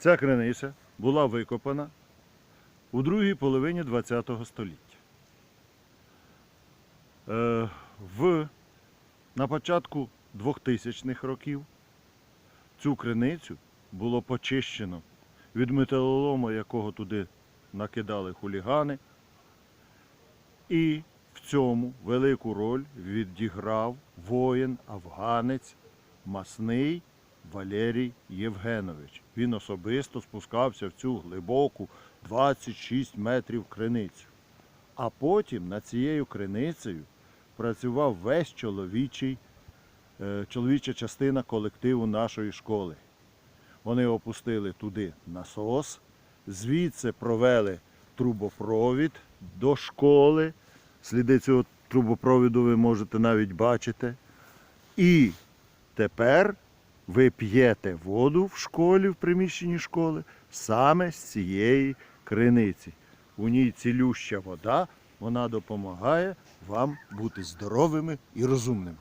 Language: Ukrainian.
Ця криниця була викопана у другій половині ХХ століття. Е, в, на початку 2000-х років цю криницю було почищено від металолому, якого туди накидали хулігани. І в цьому велику роль відіграв воїн, афганець Масний Валерій Євгенович. Він особисто спускався в цю глибоку 26 метрів криницю. А потім над цією криницею працював весь чоловічий, е, чоловіча частина колективу нашої школи. Вони опустили туди насос, звідси провели трубопровід до школи. Сліди цього трубопроводу ви можете навіть бачити. І тепер ви п'єте воду в школі, в приміщенні школи, саме з цієї криниці. У ній цілюща вода, вона допомагає вам бути здоровими і розумними.